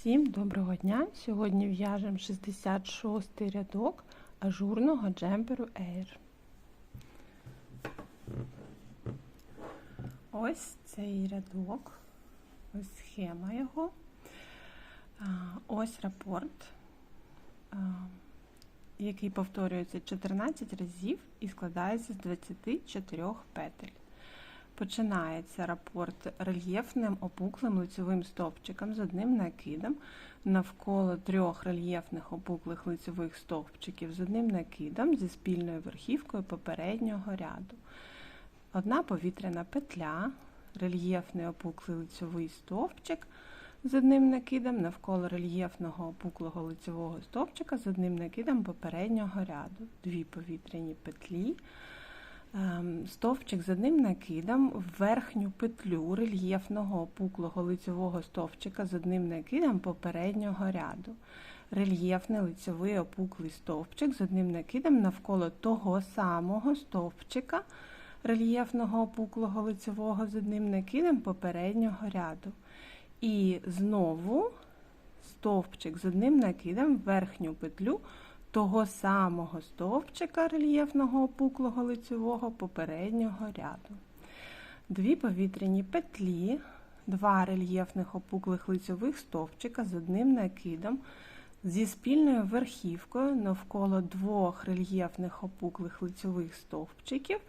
Всім доброго дня! Сьогодні в'яжемо 66 рядок ажурного джемперу Air. Ось цей рядок, ось схема його, ось рапорт, який повторюється 14 разів і складається з 24 петель. Починається рапорт рельєфним опуклим лицьовим стовпчиком з одним накидом навколо трьох рельєфних опуклих лицьових стовпчиків з одним накидом зі спільною верхівкою попереднього ряду. Одна повітряна петля, рельєфний опуклий лицьовий стовпчик з одним накидом навколо рельєфного опуклого лицьового стовпчика з одним накидом попереднього ряду. Дві повітряні петлі. Ем, стовпчик з одним накидом в верхню петлю рельєфного опуклого лицьового стовпчика з одним накидом попереднього ряду. Рельєфний лицьовий опуклий стовпчик з одним накидом навколо того самого стовпчика рельєфного опуклого лицьового з одним накидом попереднього ряду. І знову стовпчик з одним накидом в верхню петлю того самого стовпчика рельєфного опуклого лицьового попереднього ряду. Дві повітряні петлі, два рельєфних опуклих лицьових стовпчика з одним накидом зі спільною верхівкою навколо двох рельєфних опуклих лицьових стовпчиків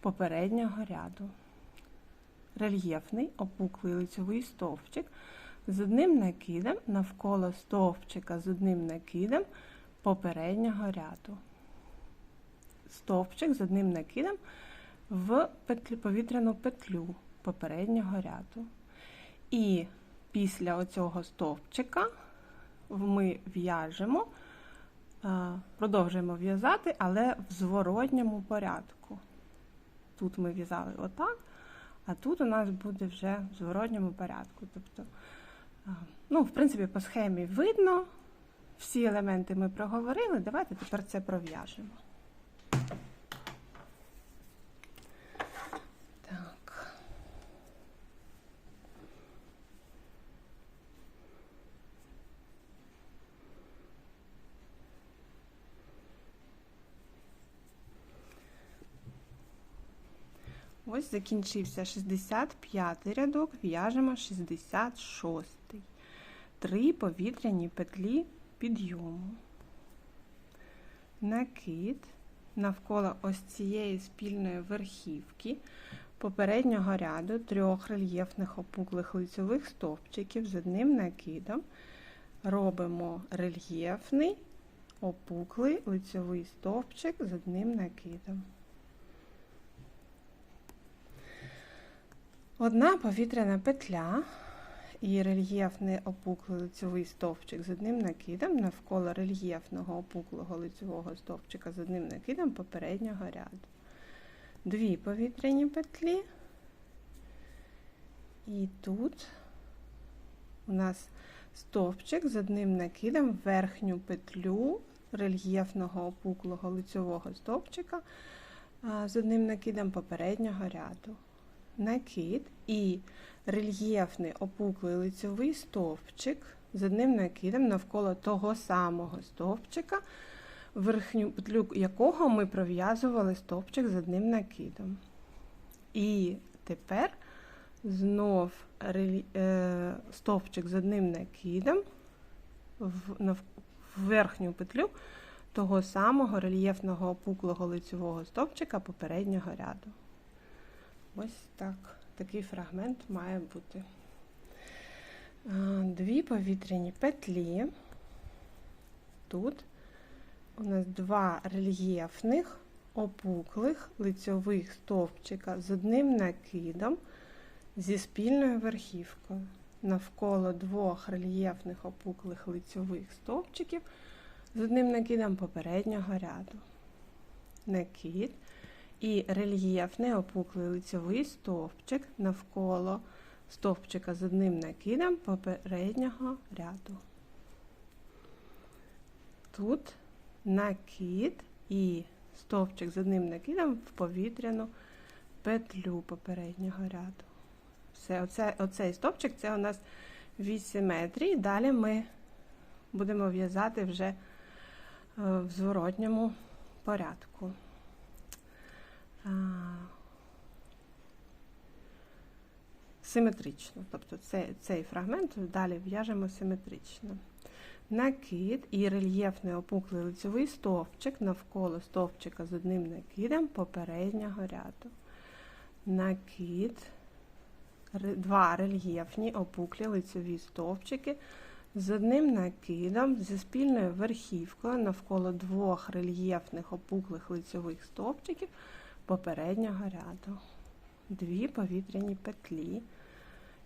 попереднього ряду. Рельєфний опуклий лицьовий стовпчик з одним накидом навколо стовпчика з одним накидом попереднього ряду. Стовпчик з одним накидом в петлю, повітряну петлю попереднього ряду. І після оцього стовпчика ми в'яжемо, продовжуємо в'язати, але в зворотньому порядку. Тут ми в'язали отак, а тут у нас буде вже в зворотньому порядку. Тобто, ну, в принципі, по схемі видно. Всі елементи ми проговорили, давайте тепер це пров'яжемо. Так. Ось закінчився 65 рядок, в'яжемо 66. Три повітряні петлі підйому, накид навколо ось цієї спільної верхівки попереднього ряду трьох рельєфних опуклих лицьових стовпчиків з одним накидом. Робимо рельєфний опуклий лицьовий стовпчик з одним накидом. Одна повітряна петля і рельєфний опуклий лицьовий стовпчик з одним накидом навколо рельєфного опуклого лицьового стовпчика з одним накидом попереднього ряду. Дві повітряні петлі. І тут у нас стовпчик з одним накидом в верхню петлю рельєфного опуклого лицьового стовпчика з одним накидом попереднього ряду. Накид і рельєфний опуклий лицьовий стовпчик з одним накидом навколо того самого стовпчика, верхню петлю якого ми пров'язували стовпчик з одним накидом. І тепер знов е, стовпчик з одним накидом в верхню петлю того самого рельєфного опуклого лицьового стовпчика попереднього ряду. Ось так такий фрагмент має бути. Дві повітряні петлі. Тут у нас два рельєфних, опуклих лицьових стовпчика з одним накидом зі спільною верхівкою. Навколо двох рельєфних опуклих лицьових стовпчиків з одним накидом попереднього ряду. Накид і рельєфний опуклий лицьовий стовпчик навколо стовпчика з одним накидом попереднього ряду. Тут накид і стовпчик з одним накидом в повітряну петлю попереднього ряду. Все, оце, Оцей стовпчик це у нас вісь симетрії. Далі ми будемо в'язати вже е, в зворотньому порядку. Симетрично. Тобто цей, цей фрагмент далі в'яжемо симетрично. Накид і рельєфний опуклий лицьовий стовпчик навколо стовпчика з одним накидом попереднього ряду. Накид, два рельєфні опуклі лицьові стовпчики з одним накидом зі спільною верхівкою навколо двох рельєфних опуклих лицьових стовпчиків попереднього ряду. Дві повітряні петлі.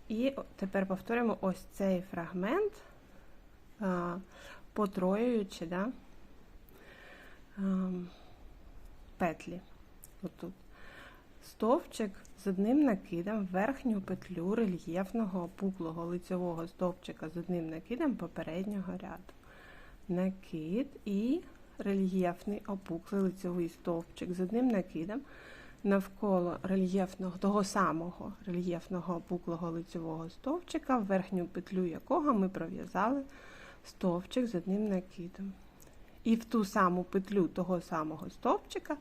І тепер повторюємо ось цей фрагмент, потроюючи да, петлі. Отут. Стовпчик з одним накидом в верхню петлю рельєфного опуклого лицевого стовпчика з одним накидом попереднього ряду. Накид і рельєфний опуклий лицевий стовпчик з одним накидом навколо рельєфного, того самого рельєфного опуклого лицевого стовпчика, в верхню петлю якого ми пров'язали стовпчик з одним накидом. І в ту саму петлю того самого стовпчика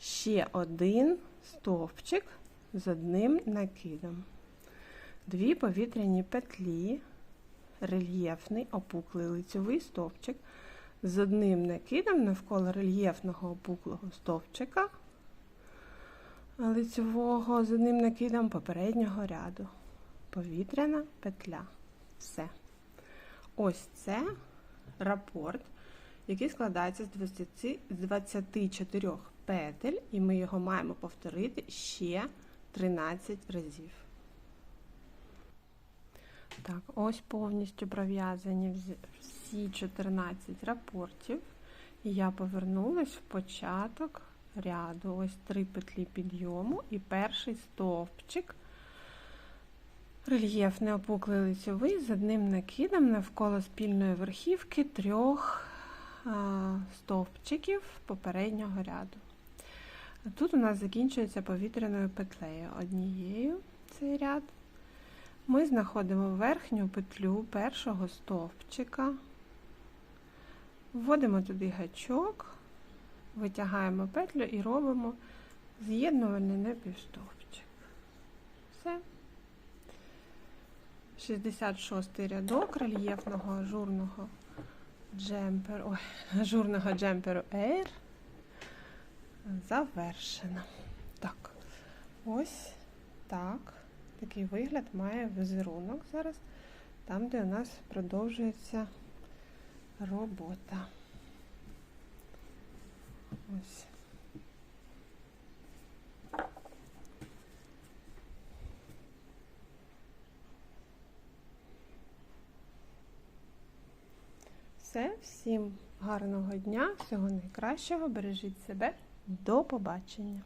ще один стовпчик з одним накидом. Дві повітряні петлі, рельєфний опуклий лицевий стовпчик з одним накидом навколо рельєфного опуклого стовпчика лицевого з одним накидом попереднього ряду. Повітряна петля. Все. Ось це рапорт, який складається з 24 петель, і ми його маємо повторити ще 13 разів. Так, ось повністю пров'язані вз- всі 14 рапортів. І я повернулась в початок ряду. Ось три петлі підйому і перший стовпчик. Рельєфний опуклий лицьовий з одним накидом навколо спільної верхівки трьох стовпчиків попереднього ряду. Тут у нас закінчується повітряною петлею однією цей ряд. Ми знаходимо верхню петлю першого стовпчика, вводимо туди гачок, витягаємо петлю і робимо з'єднувальний напівстовпчик. Все. 66 рядок рельєфного ажурного джемперу, ой, ажурного джемперу Air завершено. Так, ось так. Такий вигляд має візерунок зараз, там, де у нас продовжується робота. Ось. Все, всім гарного дня, всього найкращого, бережіть себе, до побачення!